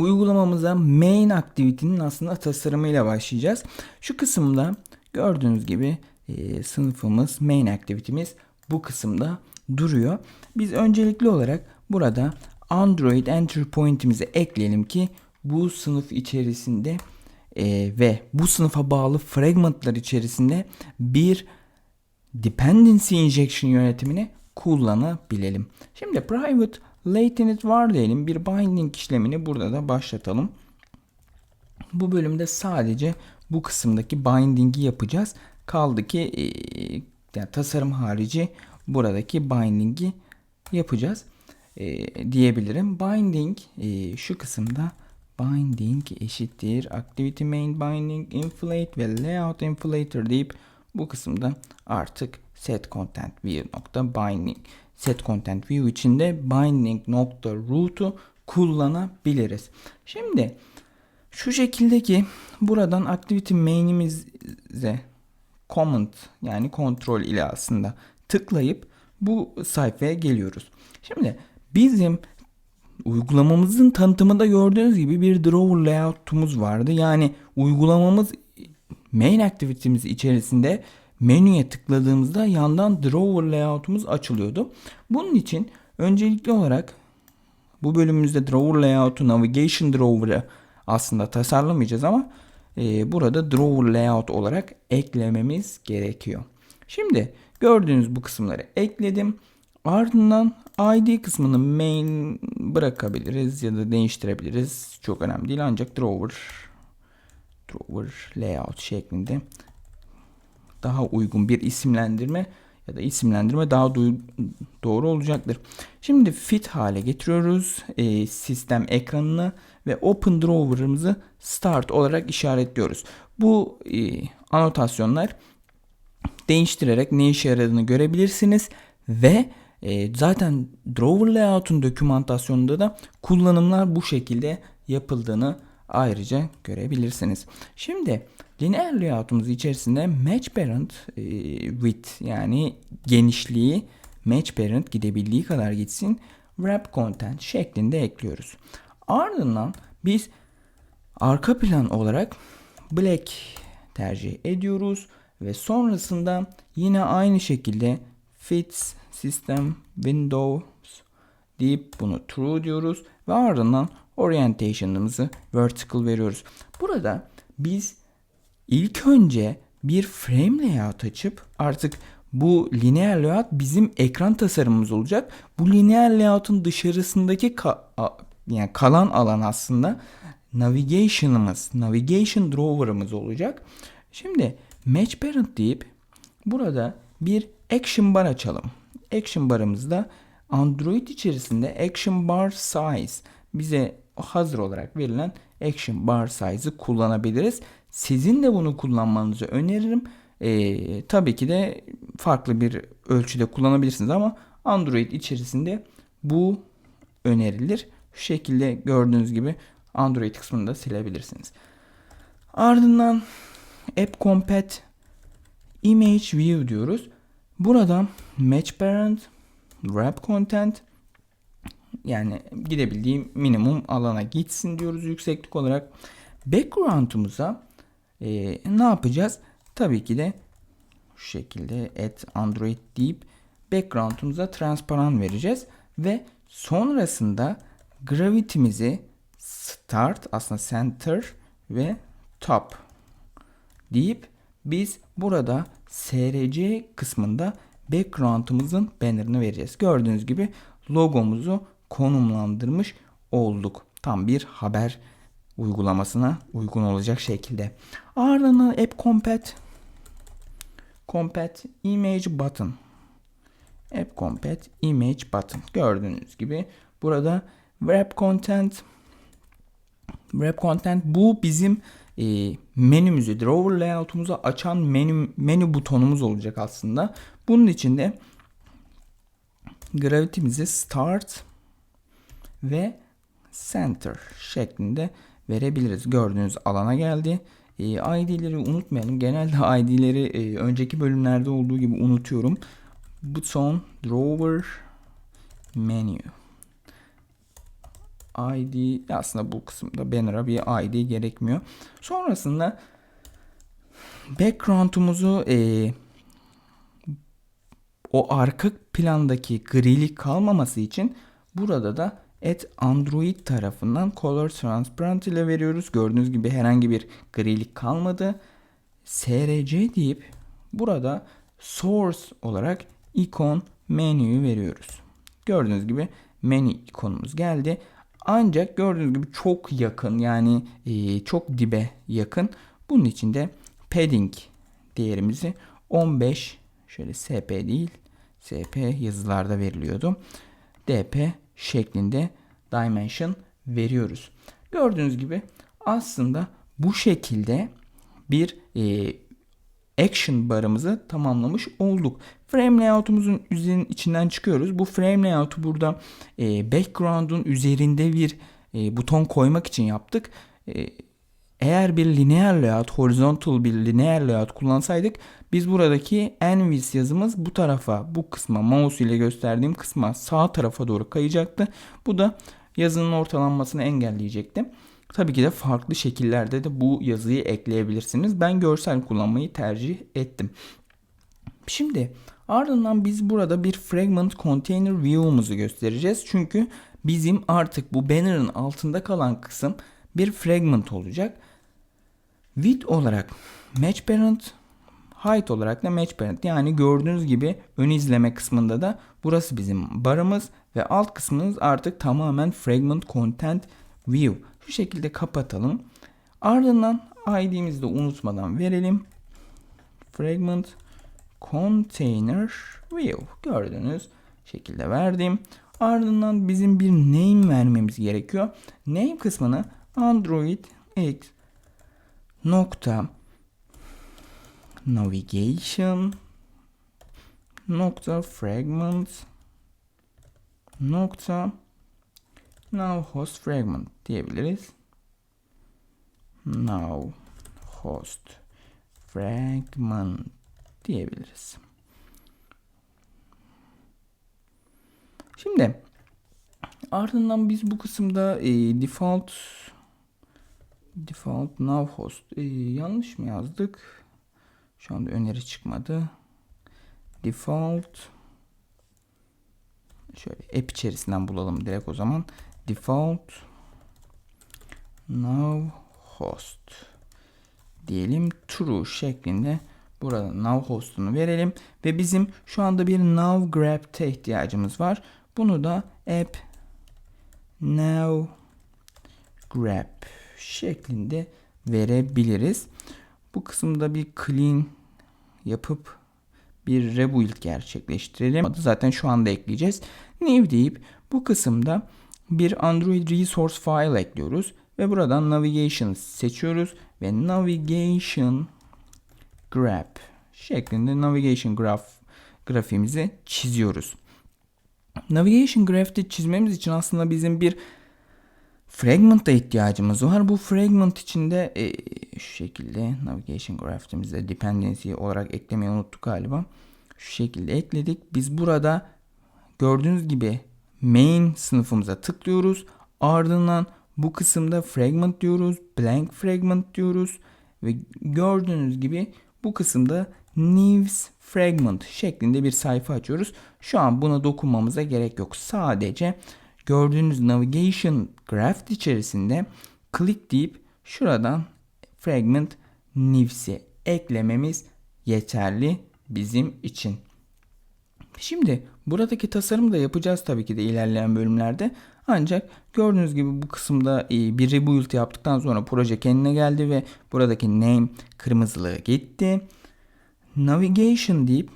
Uygulamamıza main activity'nin aslında tasarımıyla başlayacağız. Şu kısımda gördüğünüz gibi e, sınıfımız, main activity'miz bu kısımda duruyor. Biz öncelikli olarak burada Android entry point'imizi ekleyelim ki bu sınıf içerisinde e, ve bu sınıfa bağlı fragmentlar içerisinde bir dependency injection yönetimini kullanabilelim. Şimdi private latent var diyelim. Bir binding işlemini burada da başlatalım. Bu bölümde sadece bu kısımdaki binding'i yapacağız. Kaldı ki e, yani tasarım harici buradaki binding'i yapacağız e, diyebilirim. Binding e, şu kısımda binding eşittir activity main binding inflate ve layout inflator deyip bu kısımda artık set content view nokta binding set content view içinde binding nokta root'u kullanabiliriz. Şimdi şu şekildeki buradan activity main'imize comment yani kontrol ile aslında tıklayıp bu sayfaya geliyoruz. Şimdi bizim uygulamamızın tanıtımında gördüğünüz gibi bir drawer layout'umuz vardı. Yani uygulamamız main activity'miz içerisinde menüye tıkladığımızda yandan drawer layout'umuz açılıyordu. Bunun için öncelikli olarak bu bölümümüzde drawer layout'u navigation drawer'ı aslında tasarlamayacağız ama e, burada drawer layout olarak eklememiz gerekiyor. Şimdi gördüğünüz bu kısımları ekledim. Ardından ID kısmını main bırakabiliriz ya da değiştirebiliriz. Çok önemli değil ancak drawer drawer layout şeklinde daha uygun bir isimlendirme ya da isimlendirme daha doğru olacaktır. Şimdi fit hale getiriyoruz e, sistem ekranını ve Open Drawer'ımızı Start olarak işaretliyoruz. Bu e, anotasyonlar değiştirerek ne işe yaradığını görebilirsiniz ve e, zaten Drawer Layout'un dokümantasyonunda da kullanımlar bu şekilde yapıldığını ayrıca görebilirsiniz. Şimdi lineer layout'umuz içerisinde match parent e, width yani genişliği match parent gidebildiği kadar gitsin wrap content şeklinde ekliyoruz. Ardından biz arka plan olarak black tercih ediyoruz ve sonrasında yine aynı şekilde fits system windows deyip bunu true diyoruz ve ardından orientation'ımızı vertical veriyoruz. Burada biz ilk önce bir frame layout açıp artık bu lineer layout bizim ekran tasarımımız olacak. Bu lineer layout'un dışarısındaki ka- yani kalan alan aslında navigation'ımız, navigation drawer'ımız olacak. Şimdi match parent deyip burada bir action bar açalım. Action barımızda Android içerisinde action bar size bize hazır olarak verilen action bar size'ı kullanabiliriz. Sizin de bunu kullanmanızı öneririm. Ee, tabii ki de farklı bir ölçüde kullanabilirsiniz ama Android içerisinde bu önerilir. Şu şekilde gördüğünüz gibi Android kısmını da silebilirsiniz. Ardından App Compat Image View diyoruz. Burada Match Parent, Wrap Content yani gidebildiğim minimum alana gitsin diyoruz yükseklik olarak. Background'umuza e, ne yapacağız? Tabii ki de şu şekilde at android deyip background'umuza transparan vereceğiz ve sonrasında gravity'mizi start aslında center ve top deyip biz burada src kısmında background'ımızın banner'ını vereceğiz. Gördüğünüz gibi logomuzu konumlandırmış olduk. Tam bir haber uygulamasına uygun olacak şekilde. Ardından App Compat Compat Image Button App Compat Image Button gördüğünüz gibi burada Wrap Content Wrap Content bu bizim e, menümüzü, drawer layout'umuzu açan menü, menü butonumuz olacak aslında. Bunun için de gravity'mizi start ve center şeklinde verebiliriz. Gördüğünüz alana geldi. E, ID'leri unutmayalım. Genelde ID'leri e, önceki bölümlerde olduğu gibi unutuyorum. Buton, drawer, menu. ID aslında bu kısımda banner'a bir ID gerekmiyor. Sonrasında background'umuzu e, o arka plandaki grilik kalmaması için burada da et Android tarafından Color Transparent ile veriyoruz. Gördüğünüz gibi herhangi bir grilik kalmadı. SRC deyip burada source olarak ikon menüyü veriyoruz. Gördüğünüz gibi menü ikonumuz geldi. Ancak gördüğünüz gibi çok yakın yani e, çok dibe yakın. Bunun için de padding değerimizi 15 şöyle SP değil SP yazılarda veriliyordu. DP şeklinde dimension veriyoruz. Gördüğünüz gibi aslında bu şekilde bir e, action barımızı tamamlamış olduk. Frame layout'umuzun üzerinin içinden çıkıyoruz. Bu frame layout'u burada e, background'un üzerinde bir e, buton koymak için yaptık. E, eğer bir linear layout, horizontal bir linear layout kullansaydık biz buradaki envis yazımız bu tarafa, bu kısma, mouse ile gösterdiğim kısma sağ tarafa doğru kayacaktı. Bu da yazının ortalanmasını engelleyecekti. Tabii ki de farklı şekillerde de bu yazıyı ekleyebilirsiniz. Ben görsel kullanmayı tercih ettim. Şimdi ardından biz burada bir fragment container view'umuzu göstereceğiz. Çünkü bizim artık bu banner'ın altında kalan kısım bir fragment olacak. Width olarak match parent, height olarak da match parent. Yani gördüğünüz gibi ön izleme kısmında da burası bizim barımız ve alt kısmımız artık tamamen fragment content view. Şu şekilde kapatalım. Ardından ID'mizi de unutmadan verelim. Fragment container view. Gördüğünüz şekilde verdim. Ardından bizim bir name vermemiz gerekiyor. Name kısmını Android X nokta navigation nokta fragment nokta now host fragment diyebiliriz. Now host fragment diyebiliriz. Şimdi ardından biz bu kısımda e, default default now host e, yanlış mı yazdık? Şu anda öneri çıkmadı. Default şöyle app içerisinden bulalım direkt o zaman. Default now host diyelim true şeklinde burada now host'unu verelim ve bizim şu anda bir now grab'te ihtiyacımız var. Bunu da app now grab şeklinde verebiliriz. Bu kısımda bir clean yapıp bir rebuild gerçekleştirelim. Zaten şu anda ekleyeceğiz. New deyip bu kısımda bir Android resource file ekliyoruz ve buradan navigation seçiyoruz ve navigation graph şeklinde navigation graph grafiğimizi çiziyoruz. Navigation graph'te çizmemiz için aslında bizim bir fragment'a ihtiyacımız var. Bu fragment içinde e, şu şekilde navigation graph'imizde dependency olarak eklemeyi unuttuk galiba. Şu şekilde ekledik. Biz burada gördüğünüz gibi main sınıfımıza tıklıyoruz. Ardından bu kısımda fragment diyoruz, blank fragment diyoruz ve gördüğünüz gibi bu kısımda News Fragment şeklinde bir sayfa açıyoruz. Şu an buna dokunmamıza gerek yok. Sadece gördüğünüz Navigation Graph içerisinde click deyip şuradan Fragment News'i eklememiz yeterli bizim için. Şimdi buradaki tasarımı da yapacağız tabii ki de ilerleyen bölümlerde. Ancak gördüğünüz gibi bu kısımda e, bir rebuild yaptıktan sonra proje kendine geldi ve buradaki name kırmızılığı gitti. Navigation deyip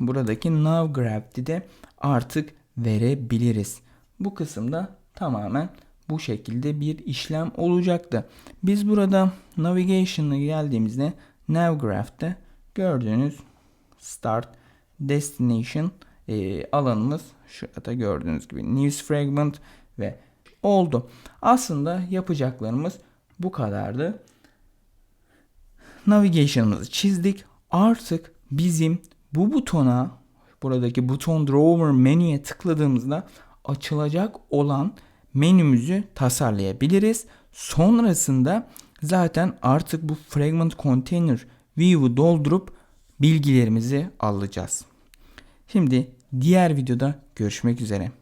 buradaki nav grab'di de artık verebiliriz. Bu kısımda tamamen bu şekilde bir işlem olacaktı. Biz burada navigation'a geldiğimizde nav graph'te gördüğünüz start destination e, alanımız şurada gördüğünüz gibi news fragment ve oldu. Aslında yapacaklarımız bu kadardı. Navigation'ımızı çizdik. Artık bizim bu butona buradaki buton drawer menüye tıkladığımızda açılacak olan menümüzü tasarlayabiliriz. Sonrasında zaten artık bu fragment container view'u doldurup bilgilerimizi alacağız. Şimdi diğer videoda görüşmek üzere.